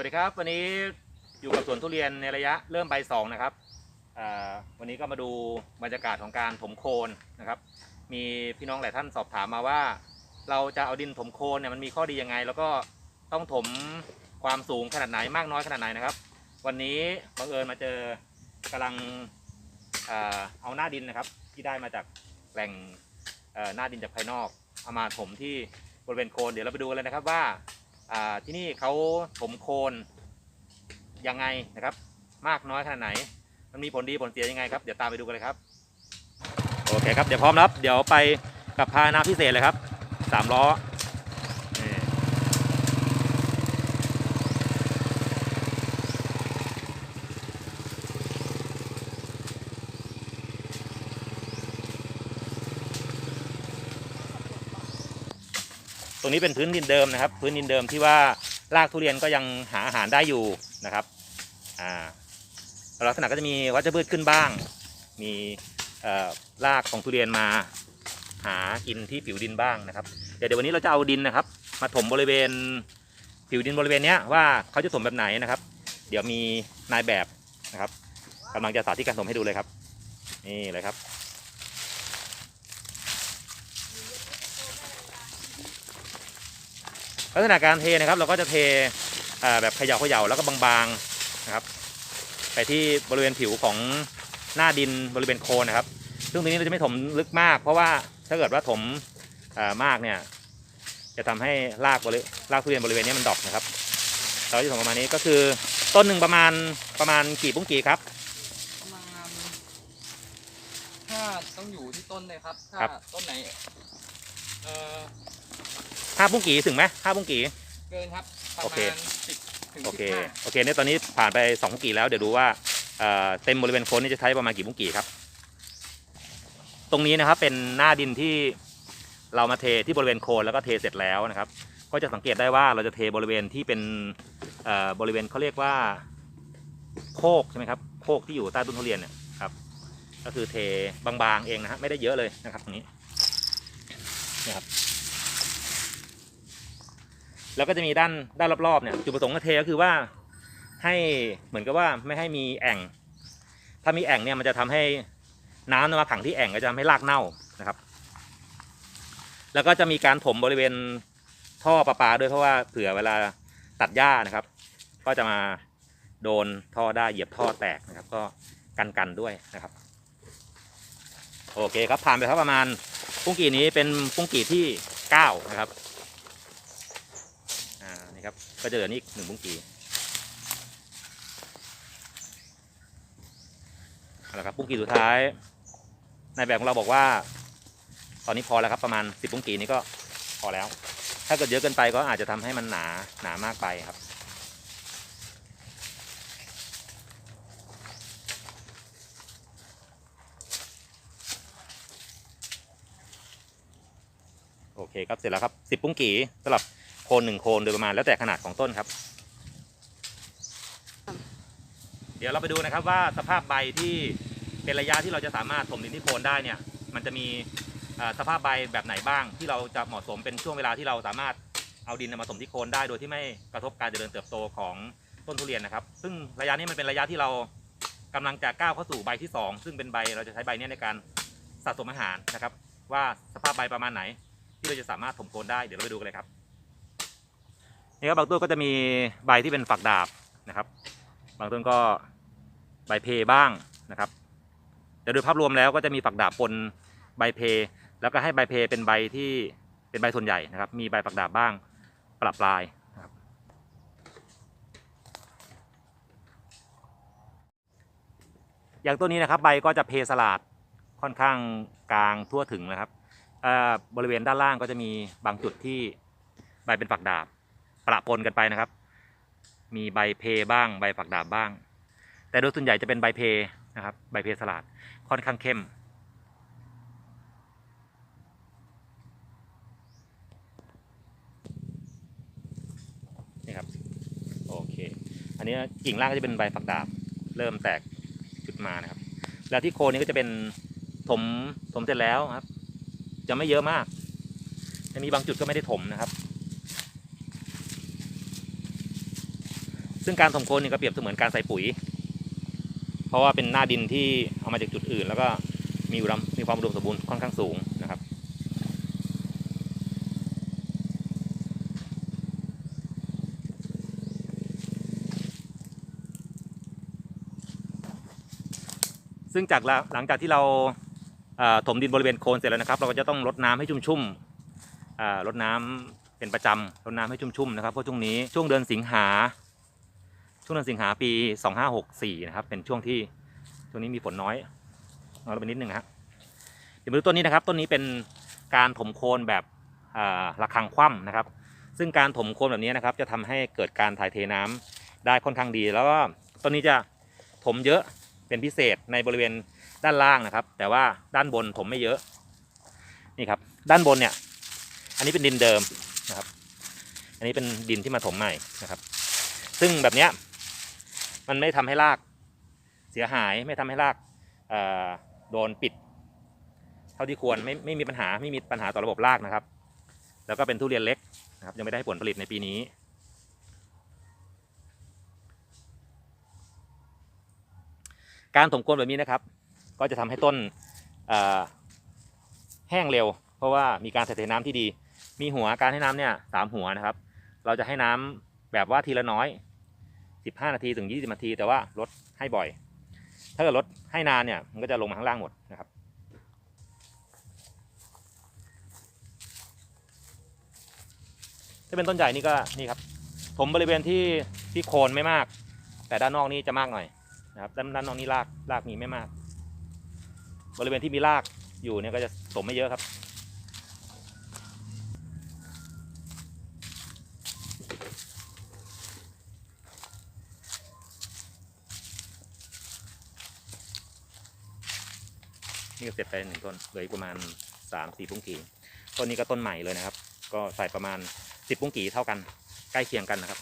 วัสดีครับวันนี้อยู่กับสวนทุเรียนในระยะเริ่มใบสองนะครับวันนี้ก็มาดูบรรยากาศของการถมโคนนะครับ มีพี่น้องหลายท่านสอบถามมาว่า เราจะเอาดินถมโคนเนี่ยมันมีข้อดียังไง แล้วก็ต้องถมความสูงขนาดไหนมากน้อยขนาดไหนนะครับ วันนี้บังเอิญมาเจอกำลังเอาหน้าดินนะครับ ที่ได้มาจากแหล่งหน้าดินจากภายนอกเอามาถมที่บริเวณโคนเดี๋ยวเราไปดูกันเลยนะครับว่า ที่นี่เขาถมโคนยังไงนะครับ มากน้อยขนาดไหน มันมีผลดีผลเสียยังไงครับ เดี๋ยวตามไปดูกันเลยครับ โอเคครับ เดี๋ยวพร้อมแล้วเดี๋ยวไปกับพาหนะพิเศษเลยครับสามล้อ ตรงนี้เป็นพื้นดินเดิมนะครับ พื้นดินเดิมที่ว่ารากทุเรียนก็ยังหาอาหารได้อยู่นะครับอ่าลักษณะก็จะมีวัชพืชขึ้นบ้าง มีรากของทุเรียนมาหากินที่ผิวดินบ้างนะครับ เดี๋ยววันนี้เราจะเอาดินนะครับ มาถมบริเวณผิวดินบริเวณนี้ว่าเขาจะถมแบบไหนนะครับ เดี๋ยวมีนายแบบนะครับกำลังจะสาธิตการถมให้ดูเลยครับ นี่เลยครับ ลักษณะการเทนะครับ เราก็จะเทอ่าแบบเขย่าเขย่าแล้วก็บางๆนะครับ ไปที่บริเวณผิวของหน้าดินบริเวณโคนนะครับ ซึ่งตรงนี้เราจะไม่ถมลึกมาก เพราะว่าถ้าเกิดว่าถมอ่ามากเนี่ย จะทำให้รากบริรากทุเรียนบริเวณนี้มันดรอปนะครับ เราจะถมประมาณนี้ก็คือต้นหนึ่งประมาณประมาณกี่ปุ้งกี่ครับประมาณถ้าต้องอยู่ที่ต้นเลยครับถ้าครับต้นไหนเอ่อ ห้าปุ้งกี่ถึงไหมห้าปุ้งกี่ เกินครับประโอมาเคณสิบถึงโอสิเคบห้าโอเคเนี่ยตอนนี้ผ่านไปสองปุ้งกี่แล้วเดี๋ยวดูว่าเอ่อเต็มบริเวณโคนนี่จะใช้ประมาณกี่ปุ้งกี่ครับ ตรงนี้นะครับเป็นหน้าดินที่เรามาเทที่บริเวณโคนแล้วก็เทเสร็จแล้วนะครับ ก็จะสังเกตได้ว่าเราจะเทบริเวณที่เป็นเอ่อบริเวณเขาเรียกว่าโคกใช่ไหมครับโคกที่อยู่ใต้ต้นทุเรียนเนี่ยครับ ก็คือเทบางๆเองนะฮะไม่ได้เยอะเลยนะครับ ตรงนี้นะครับ แล้วก็จะมีด้านด้านรอบๆเนี่ยจุดประสงค์ของเทก็คือว่าให้เหมือนกับว่าไม่ให้มีแอ่ง ถ้ามีแอ่งเนี่ยมันจะทำให้น้ำมาขังที่แอ่งก็จะทำให้รากเน่านะครับ แล้วก็จะมีการถมบริเวณท่อประปาด้วยเพราะว่าเผื่อเวลาตัดหญ้านะครับ ก็จะมาโดนท่อได้เหยียบท่อแตกนะครับ ก็กันกันด้วยนะครับ โอเคครับผ่านไปครับประมาณปุ้งกี่นี้เป็นปุ้งกี่ที่เก้านะครับ อ่านี่ครับก็จะเหลือนี่อีกหนึ่งบุ้งกีเอาละครับบุ้งกีสุดท้ายนายแบบของเราบอกว่า ตอนนี้พอแล้วครับประมาณสิบบุ้งกีนี้ก็พอแล้ว ถ้าเกิดเยอะเกินไปก็อาจจะทำให้มันหนาหนามากไปครับโอเคครับเสร็จแล้วครับสิบปุ้งกีสำหรับ โคนหนึ่งโคนโดยประมาณแล้วแต่ขนาดของต้นครับ เดี๋ยวเราไปดูนะครับว่าสภาพใบที่เป็นระยะที่เราจะสามารถถมดินที่โคนได้เนี่ยมันจะมีสภาพใบแบบไหนบ้าง ที่เราจะเหมาะสมเป็นช่วงเวลาที่เราสามารถเอาดินมาถมที่โคนได้โดยที่ไม่กระทบการเจริญเติบโตของต้นทุเรียนนะครับ ซึ่งระยะนี้มันเป็นระยะที่เรากำลังจะก้าวเข้าสู่ใบที่สองซึ่งเป็นใบเราจะใช้ใบนี้ในการสะสมอาหารนะครับ ว่าสภาพใบประมาณไหน ที่เราจะสามารถถมโคนได้เดี๋ยวเราไปดูกันเลยครับ นี่ครับบางต้นก็จะมีใบที่เป็นฝักดาบนะครับ บางต้นก็ใบเพบ้างนะครับแต่โดยภาพรวมแล้วก็จะมีฝักดาบปนใบเพ แล้วก็ให้ใบเพเป็นใบที่เป็นใบส่วนใหญ่นะครับ มีใบฝักดาบบ้างปรับปลายนะครับอย่างต้นนี้นะครับใบก็จะเพสลาดค่อนข้างกลางทั่วถึงนะครับบริเวณด้านล่างก็จะมีบางจุดที่ใบเป็นฝักดาบ ประปนกันไปนะครับ มีใบเพบ้าง ใบฝักดาบบ้าง แต่โดยส่วนใหญ่จะเป็นใบเพนะครับ ใบเพสลัดค่อนข้างเข้ม นี่ครับ โอเค อันนี้กิ่งล่างก็จะเป็นใบฝักดาบ เริ่มแตกจุดมานะครับ แล้วที่โคนนี้ก็จะเป็นถมถมเสร็จแล้วครับ จะไม่เยอะมากจะมีบางจุดก็ไม่ได้ถมนะครับ ซึ่งการถมโคนนี่ก็เปรียบเสมือนการใส่ปุ๋ย เพราะว่าเป็นหน้าดินที่เอามาจากจุดอื่น แล้วก็มีอุดมมีความอุดมสมบูรณ์ค่อนข้างสูงนะครับซึ่งจากหลังจากที่เราถมดินบริเวณโคนเสร็จแล้วนะครับ เราก็จะต้องรดน้ำให้ชุ่มๆอ่ารดน้ำเป็นประจำรดน้ำให้ชุ่มๆนะครับเพราะช่วงนี้ช่วงเดือนสิงหา ช่วงเดือนสิงหาปี 2564 นะครับ เป็นช่วงที่ช่วงนี้มีฝนน้อยน้อยลงไปนิดนึงนะครับเดี๋ยวมาดูต้นนี้นะครับ ต้นนี้เป็นการถมโคนแบบอ่าระฆังคว่ำนะครับ ซึ่งการถมโคนแบบนี้นะครับ จะทำให้เกิดการถ่ายเทน้ำได้ค่อนข้างดี แล้วก็ต้นนี้จะถมเยอะเป็นพิเศษในบริเวณด้านล่างนะครับ แต่ว่าด้านบนถมไม่เยอะ นี่ครับ ด้านบนเนี่ย อันนี้เป็นดินเดิมนะครับ อันนี้เป็นดินที่มาถมใหม่นะครับ ซึ่งแบบเนี้ย มันไม่ทำให้รากเสียหายไม่ทำให้รากโดนปิด เท่าที่ควรไม่ไม่มีปัญหาไม่มีปัญหาต่อระบบรากนะครับ แล้วก็เป็นทุเรียนเล็กนะครับยังไม่ได้ผลผลิตในปีนี้ การถมโคนแบบนี้นะครับ ก็จะทำให้ต้นแห้งเร็ว เพราะว่ามีการถ่เทน้ำที่ดี มีหัวการให้น้ำเนี่ยสามหัวนะครับ เราจะให้น้ำแบบว่าทีละน้อย 15 นาทีถึง 20 นาที แต่ว่าลดให้บ่อย ถ้าเกิดลดให้นานเนี่ยมันก็จะลงมาข้างล่างหมดนะครับถ้าเป็นต้นใหญ่นี่ก็นี่ครับผมบริเวณที่ที่โคนไม่มาก แต่ด้านนอกนี่จะมากหน่อยนะครับด้านด้านนอกนี่รากรากมีไม่มาก บริเวณที่มีรากอยู่เนี่ยก็จะสมไม่เยอะครับ นี่ก็เสร็จไปหนึ่งต้นเหลืออีกประมาณสามสี่ปุ้งกีต้นนี้ก็ต้นใหม่เลยนะครับ ก็ใส่ประมาณสิบปุ้งกีเท่ากันใกล้เคียงกันนะครับ